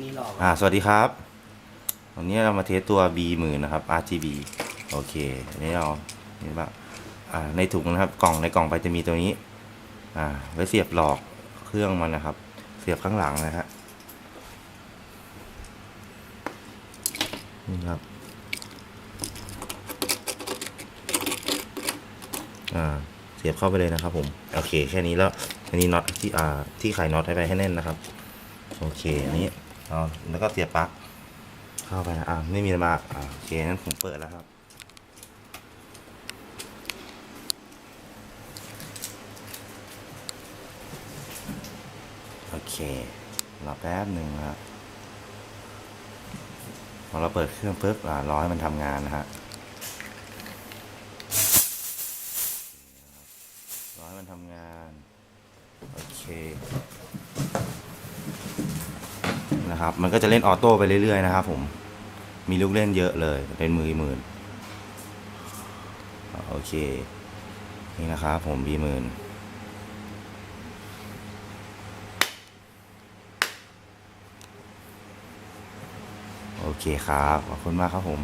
นี่หลอกอ่าสวัสดีครับ วันนี้เรามาเทสตัว B หมื่นนะครับ RGB โอเคอันนี้เราเห็นปะอ่าในถุงนะครับกล่องในกล่องไปจะมีตัวนี้ อ่าไว้เสียบหลอกเครื่องมันนะครับ เสียบข้างหลังนะฮะนี่ครับอ่าเสียบเข้าไปเลยนะครับ ผมโอเคแค่นี้แล้วอันนี้น็อตที่อ่าที่ไขน็อตให้ไปให้แน่นนะครับ โอเค อันนี้ เอาแล้วก็เสียบปลั๊กเข้าไปอ่าไม่มีอะไรมากอ่าโอเคนั้นผมเปิดแล้วครับโอเครอแป๊บหนึ่งครับพอเราเปิดเครื่องปุ๊บอ่ารอให้มันทำงานนะฮะรอให้มันทำงาน โอเค นะครับ มันก็จะเล่นออโต้ไปเรื่อยๆนะครับผม มีลูกเล่นเยอะเลย เป็นมือหมื่นโอเค นี่นะครับผมบีหมื่นโอเคครับ ขอบคุณมากครับผม